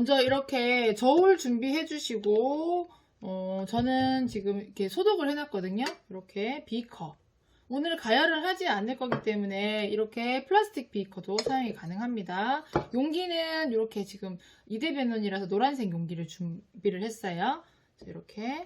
먼저 이렇게 저울 준비해 주시고, 어, 저는 지금 이렇게 소독을 해놨거든요. 이렇게 비커. 오늘 가열을 하지 않을 거기 때문에 이렇게 플라스틱 비커도 사용이 가능합니다. 용기는 이렇게 지금 이대변론이라서 노란색 용기를 준비를 했어요. 자, 이렇게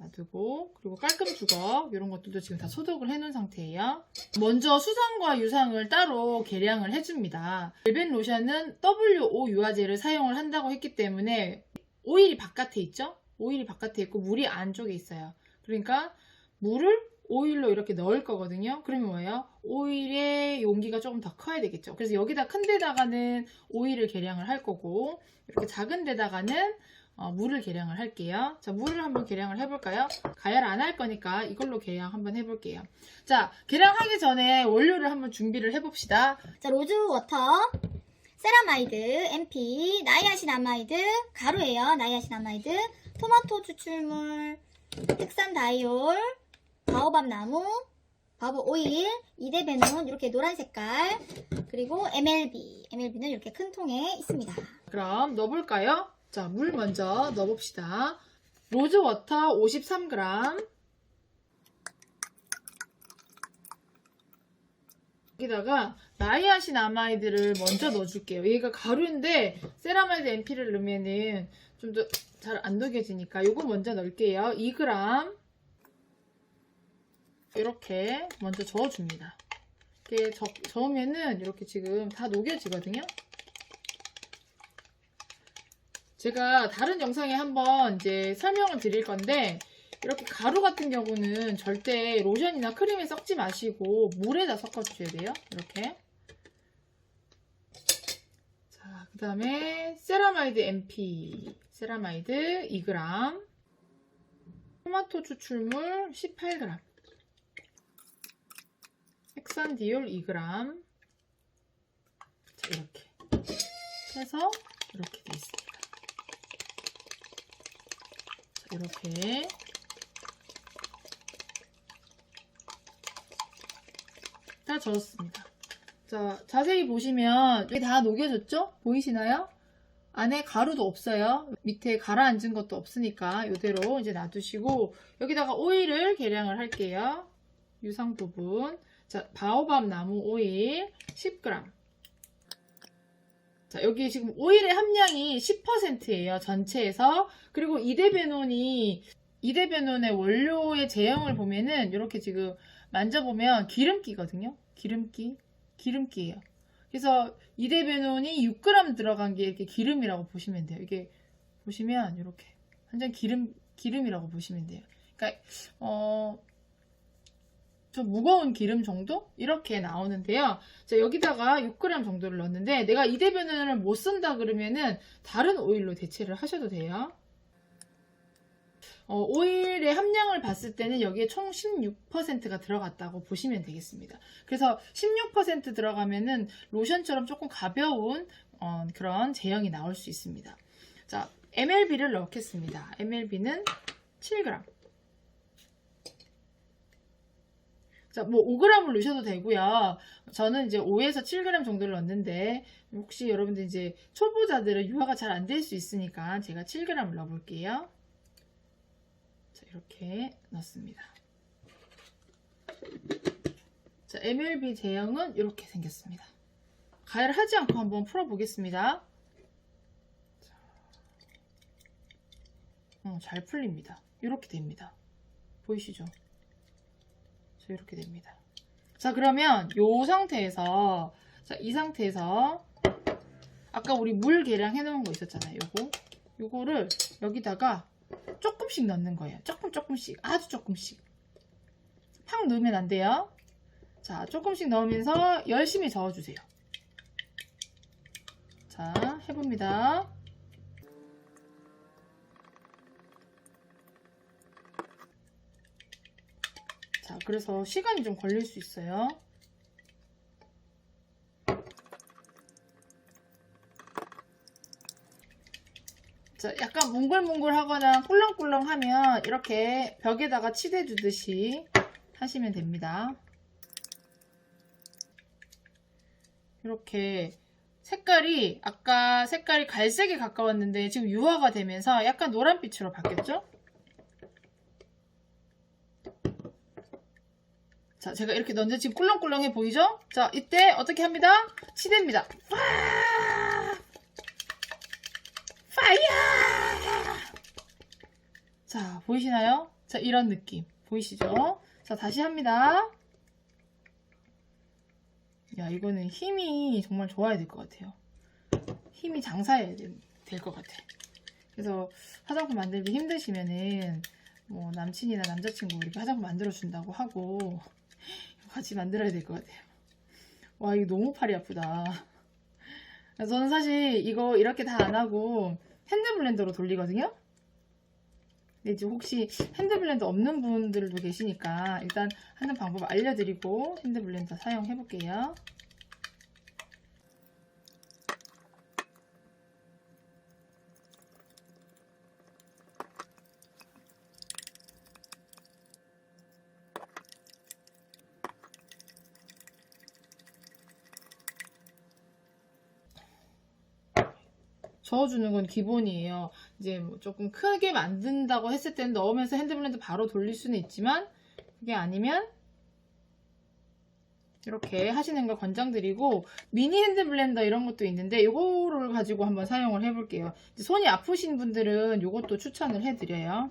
놔두고 그리고 깔끔 주걱 이런 것들도 지금 다 소독을 해놓은 상태예요. 먼저 수성과 유상을 따로 계량을 해줍니다. 벨벳 로션은 WO 유화제를 사용을 한다고 했기 때문에 오일이 바깥에 있죠? 오일이 바깥에 있고 물이 안쪽에 있어요. 그러니까 물을 오일로 이렇게 넣을 거거든요. 그러면 뭐예요? 오일의 용기가 조금 더 커야 되겠죠. 그래서 여기다 큰 데다가는 오일을 계량을 할 거고 이렇게 작은 데다가는 어, 물을 계량을 할게요. 자, 물을 한번 계량을 해볼까요? 가열 안 할 거니까 이걸로 계량 한번 해볼게요. 자, 계량하기 전에 원료를 한번 준비를 해봅시다. 자, 로즈 워터, 세라마이드, MP, 나이아신아마이드, 가루예요. 나이아신아마이드, 토마토 추출물, 흑산 다이올, 바오밥 나무, 바보 오일, 이데베논 이렇게 노란 색깔, 그리고 MLB, MLB는 이렇게 큰 통에 있습니다. 그럼 넣어볼까요? 자, 물 먼저 넣어봅시다. 로즈워터 53g. 여기다가 나이아신 아마이드를 먼저 넣어줄게요. 얘가 가루인데 세라마이드 MP를 넣으면은 좀 더 잘 안 녹여지니까 요거 먼저 넣을게요. 2g. 이렇게 먼저 저어줍니다. 이렇게 저, 저으면은 이렇게 지금 다 녹여지거든요. 제가 다른 영상에 한번 이제 설명을 드릴 건데 이렇게 가루 같은 경우는 절대 로션이나 크림에 섞지 마시고 물에다 섞어주셔야 돼요. 이렇게. 자, 그 다음에 세라마이드 MP. 세라마이드 2g. 토마토 추출물 18g. 헥산디올 2g. 자, 이렇게. 해서 이렇게 돼 있습니다. 자, 이렇게. 다 저었습니다. 자, 자세히 보시면 이게 다 녹여졌죠? 보이시나요? 안에 가루도 없어요. 밑에 가라앉은 것도 없으니까 이대로 이제 놔두시고 여기다가 오일을 계량을 할게요. 유상 부분. 자, 바오밥 나무 오일 10g. 자, 여기 지금 오일의 함량이 10%예요. 전체에서. 그리고 이데베논이 이데베논의 원료의 제형을 보면은 이렇게 지금 만져보면 기름기거든요. 기름기. 기름기예요. 그래서 이데베논이 6g 들어간 게 이렇게 기름이라고 보시면 돼요. 이게 보시면 이렇게 완전 기름 기름이라고 보시면 돼요. 그러니까 어, 좀 무거운 기름 정도 이렇게 나오는데요. 자 여기다가 6g 정도를 넣었는데 내가 이데베논을 못 쓴다 그러면은 다른 오일로 대체를 하셔도 돼요. 어, 오일의 함량을 봤을 때는 여기에 총 16%가 들어갔다고 보시면 되겠습니다. 그래서 16% 들어가면은 로션처럼 조금 가벼운 어, 그런 제형이 나올 수 있습니다. 자, MLB를 넣겠습니다. MLB는 7g. 자, 뭐 5g을 넣으셔도 되고요. 저는 이제 5에서 7g 정도를 넣었는데 혹시 여러분들 이제 초보자들은 유화가 잘 안 될 수 있으니까 제가 7g을 넣어볼게요. 자, 이렇게 넣습니다. 자, MLB 제형은 이렇게 생겼습니다. 가열을 하지 않고 한번 풀어보겠습니다. 자, 어, 잘 풀립니다. 이렇게 됩니다. 보이시죠? 자, 이렇게 됩니다. 자, 그러면 이 상태에서, 자, 이 상태에서, 아까 우리 물 계량 해놓은 거 있었잖아요. 요거. 요거를 여기다가 조금씩 넣는 거예요. 조금, 조금씩. 아주 조금씩. 팍 넣으면 안 돼요. 자, 조금씩 넣으면서 열심히 저어주세요. 자, 해봅니다. 그래서 시간이 좀 걸릴 수 있어요. 자, 약간 뭉글뭉글하거나 꿀렁꿀렁하면 이렇게 벽에다가 치대주듯이 하시면 됩니다. 이렇게 색깔이 아까 색깔이 갈색에 가까웠는데 지금 유화가 되면서 약간 노란빛으로 바뀌었죠? 자, 제가 이렇게 넣는데 지금 꿀렁꿀렁해 보이죠? 자, 이때 어떻게 합니다? 치대입니다. 파! 파이어! 자, 보이시나요? 자, 이런 느낌. 보이시죠? 자, 다시 합니다. 야, 이거는 힘이 정말 좋아야 될 것 같아요. 힘이 장사해야 될 것 같아. 그래서 화장품 만들기 힘드시면은 뭐 남친이나 남자친구 이렇게 화장품 만들어 준다고 하고 같이 만들어야 될 것 같아요. 와, 이거 너무 팔이 아프다. 저는 사실 이거 이렇게 다 안 하고 핸드블렌더로 돌리거든요. 근데 이제 혹시 핸드블렌더 없는 분들도 계시니까 일단 하는 방법 알려드리고 핸드블렌더 사용해 볼게요. 저어주는 건 기본이에요. 이제 뭐 조금 크게 만든다고 했을 때는 넣으면서 핸드블렌더 바로 돌릴 수는 있지만 그게 아니면 이렇게 하시는 걸 권장드리고 미니 핸드 블렌더 이런 것도 있는데 이거를 가지고 한번 사용을 해볼게요. 손이 아프신 분들은 이것도 추천을 해드려요.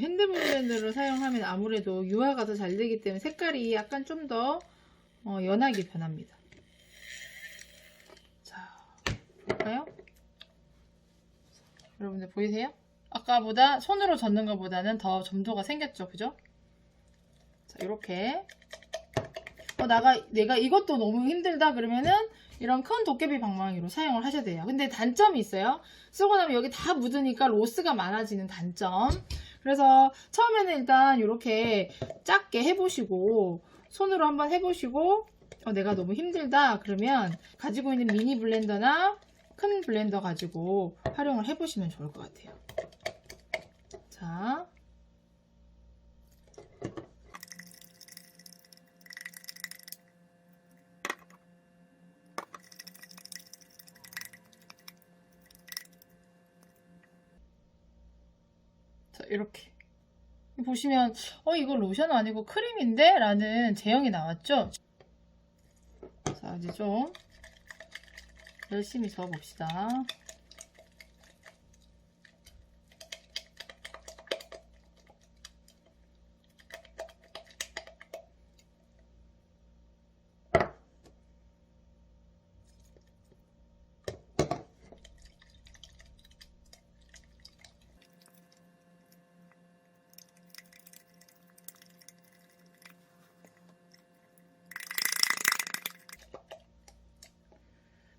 핸드블렌더를 사용하면 아무래도 유화가 더 잘 되기 때문에 색깔이 약간 좀더 어, 연하게 변합니다. 자, 볼까요? 여러분들 보이세요? 아까보다 손으로 젓는 것보다는 더 점도가 생겼죠, 그죠? 자, 이렇게 어, 나가 내가 이것도 너무 힘들다 그러면은 이런 큰 도깨비 방망이로 사용을 하셔야 돼요. 근데 단점이 있어요. 쓰고 나면 여기 다 묻으니까 로스가 많아지는 단점. 그래서 처음에는 일단 이렇게 작게 해보시고 손으로 한번 해보시고 어, 내가 너무 힘들다 그러면 가지고 있는 미니 블렌더나 큰 블렌더 가지고 활용을 해보시면 좋을 것 같아요. 자. 자, 이렇게. 보시면, 어, 이거 로션 아니고 크림인데? 라는 제형이 나왔죠? 자, 이제 좀 열심히 저어봅시다.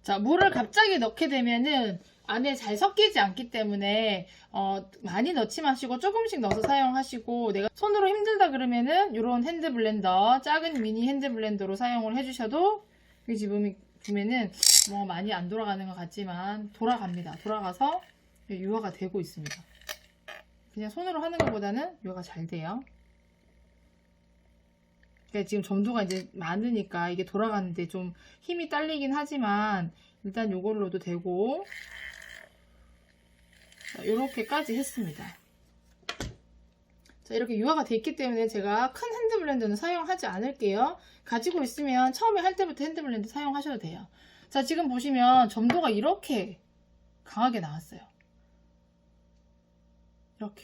자, 물을 갑자기 넣게 되면은 안에 잘 섞이지 않기 때문에 어, 많이 넣지 마시고 조금씩 넣어서 사용하시고 내가 손으로 힘들다 그러면은 이런 핸드 블렌더 작은 미니 핸드 블렌더로 사용을 해주셔도 이 지금 보면은 뭐 많이 안 돌아가는 것 같지만 돌아갑니다. 돌아가서 유화가 되고 있습니다. 그냥 손으로 하는 것보다는 유화가 잘 돼요. 그러니까 지금 점도가 이제 많으니까 이게 돌아가는데 좀 힘이 딸리긴 하지만 일단 이걸로도 되고 이렇게까지 했습니다. 자 이렇게 유화가 돼 있기 때문에 제가 큰 핸드블렌더는 사용하지 않을게요. 가지고 있으면 처음에 할 때부터 핸드블렌더 사용하셔도 돼요. 자 지금 보시면 점도가 이렇게 강하게 나왔어요. 이렇게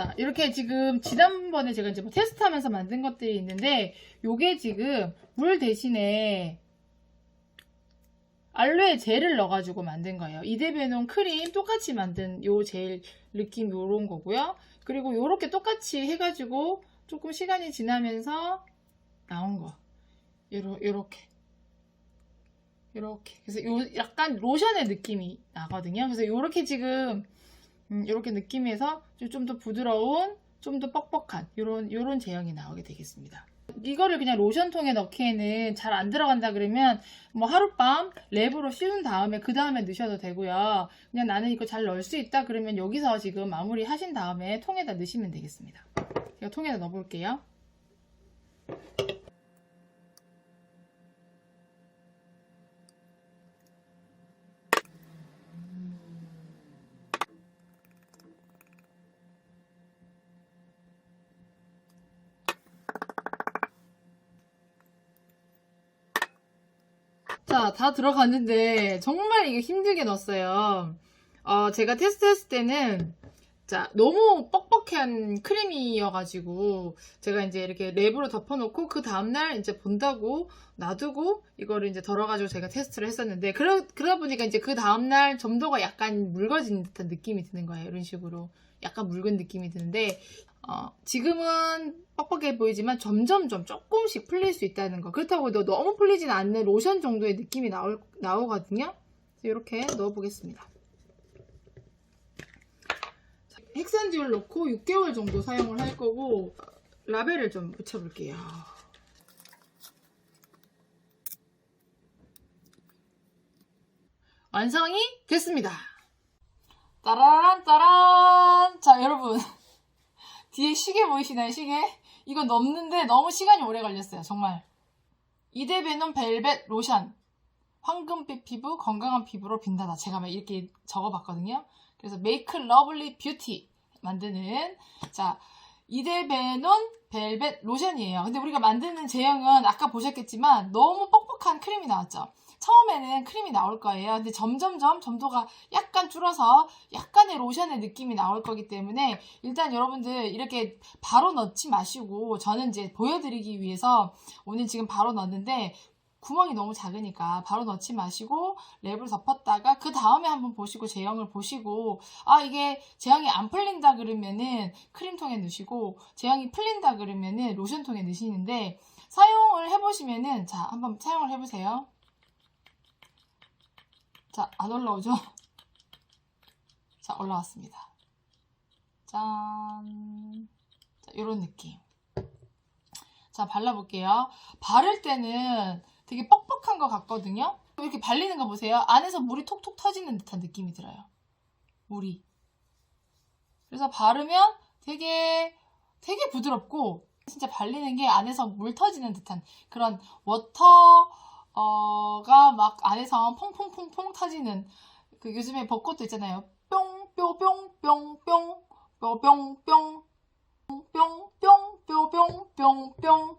자, 이렇게 지금 지난번에 제가 이제 뭐 테스트하면서 만든 것들이 있는데 요게 지금 물 대신에 알로에 젤을 넣어가지고 만든 거예요. 이데베논 크림 똑같이 만든 요 젤 느낌 요런 거고요. 그리고 요렇게 똑같이 해가지고 조금 시간이 지나면서 나온 거. 요러, 요렇게. 요렇게. 그래서 요 약간 로션의 느낌이 나거든요. 그래서 요렇게 지금 음, 이렇게 느낌에서 좀 더 부드러운, 좀 더 뻑뻑한 이런 이런 제형이 나오게 되겠습니다. 이거를 그냥 로션통에 넣기에는 잘 안 들어간다 그러면 뭐 하룻밤 랩으로 씌운 다음에 그 다음에 넣으셔도 되고요. 그냥 나는 이거 잘 넣을 수 있다 그러면 여기서 지금 마무리 하신 다음에 통에다 넣으시면 되겠습니다. 제가 통에다 넣어볼게요. 자, 다 들어갔는데 정말 이게 힘들게 넣었어요. 어, 제가 테스트했을 때는 자, 너무 뻑뻑한 크림이어가지고 제가 이제 이렇게 랩으로 덮어놓고 그 다음날 이제 본다고 놔두고 이거를 이제 덜어가지고 제가 테스트를 했었는데 그러, 그러다 보니까 이제 그 다음날 점도가 약간 묽어진 듯한 느낌이 드는 거예요. 이런 식으로 약간 묽은 느낌이 드는데 어, 지금은 뻑뻑해 보이지만 점점점 조금씩 풀릴 수 있다는 거. 그렇다고 너 너무 풀리진 않는 로션 정도의 느낌이 나올, 나오거든요. 이렇게 넣어보겠습니다. 자, 헥산지를 넣고 6개월 정도 사용을 할 거고 라벨을 좀 붙여볼게요. 완성이 됐습니다. 따란 자 여러분 뒤에 시계 보이시나요, 시계? 이거 넘는데 너무 시간이 오래 걸렸어요, 정말. 이데베논 벨벳 로션. 황금빛 피부, 건강한 피부로 빛나다. 제가 막 이렇게 적어봤거든요. 그래서 메이크 러블리 뷰티 만드는, 자, 이데베논 벨벳 로션이에요. 근데 우리가 만드는 제형은 아까 보셨겠지만 너무 뻑뻑한 크림이 나왔죠. 처음에는 크림이 나올 거예요. 근데 점점점 점도가 약간 줄어서 약간의 로션의 느낌이 나올 거기 때문에 일단 여러분들 이렇게 바로 넣지 마시고 저는 이제 보여드리기 위해서 오늘 지금 바로 넣었는데 구멍이 너무 작으니까 바로 넣지 마시고 랩을 덮었다가 그 다음에 한번 보시고 제형을 보시고 아 이게 제형이 안 풀린다 그러면은 크림통에 넣으시고 제형이 풀린다 그러면은 로션통에 넣으시는데 사용을 해보시면은 자 한번 사용을 해보세요. 자, 안 올라오죠? 자, 올라왔습니다. 짠. 자, 요런 느낌. 자, 발라볼게요. 바를 때는 되게 뻑뻑한 것 같거든요? 이렇게 발리는 거 보세요. 안에서 물이 톡톡 터지는 듯한 느낌이 들어요. 물이. 그래서 바르면 되게, 되게 부드럽고, 진짜 발리는 게 안에서 물 터지는 듯한 그런 워터, 어가 막 안에서 퐁퐁퐁퐁 터지는 그 요즘에 벚꽃도 있잖아요. 뿅뿅뿅뿅뿅 뿅뿅뿅 뿅뿅뿅뿅뿅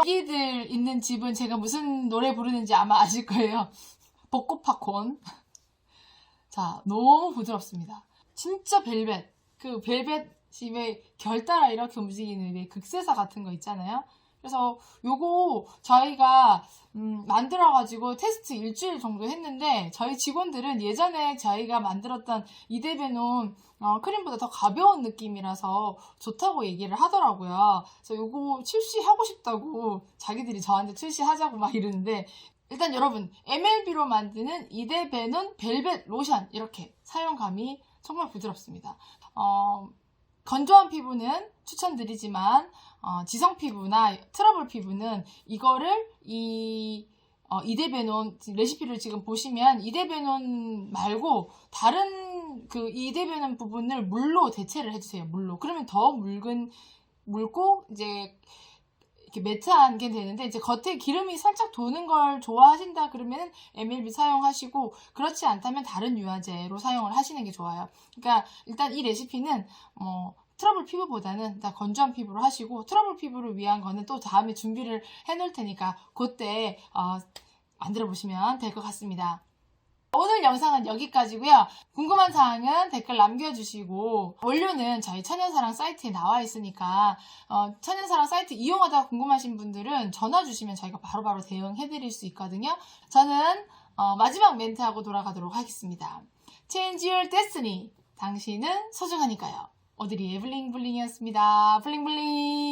아기들 있는 집은 제가 무슨 노래 부르는지 아마 아실 거예요. 벚꽃 팝콘. 자, 너무 부드럽습니다. 진짜 벨벳. 그 벨벳이 왜 결 따라 이렇게 움직이는 왜 극세사 같은 거 있잖아요. 그래서 요거 저희가 음, 만들어가지고 테스트 일주일 정도 했는데 저희 직원들은 예전에 저희가 만들었던 이데베논 어, 크림보다 더 가벼운 느낌이라서 좋다고 얘기를 하더라고요. 그래서 요거 출시하고 싶다고 자기들이 저한테 출시하자고 막 이러는데 일단 여러분 MLB로 만드는 이데베논 벨벳 로션 이렇게 사용감이 정말 부드럽습니다. 어, 건조한 피부는 추천드리지만 어, 지성 피부나 트러블 피부는 이거를 이 어, 이데베논 레시피를 지금 보시면 이데베논 말고 다른 그 이데베논 부분을 물로 대체를 해주세요. 물로. 그러면 더 묽은 묽고 이제 이렇게 매트한 게 되는데 이제 겉에 기름이 살짝 도는 걸 좋아하신다 그러면 MLB 사용하시고 그렇지 않다면 다른 유화제로 사용을 하시는 게 좋아요. 그러니까 일단 이 레시피는 뭐 트러블 피부보다는 다 건조한 피부로 하시고 트러블 피부를 위한 거는 또 다음에 준비를 해놓을 테니까 그때 어, 만들어 보시면 될 것 같습니다. 오늘 영상은 여기까지고요. 궁금한 사항은 댓글 남겨주시고 원료는 저희 천연사랑 사이트에 나와 있으니까 어, 천연사랑 사이트 이용하다가 궁금하신 분들은 전화 주시면 저희가 바로바로 대응해드릴 수 있거든요. 저는 어, 마지막 멘트하고 돌아가도록 하겠습니다. Change your destiny. 당신은 소중하니까요. 오드리의 블링블링이었습니다. 블링블링.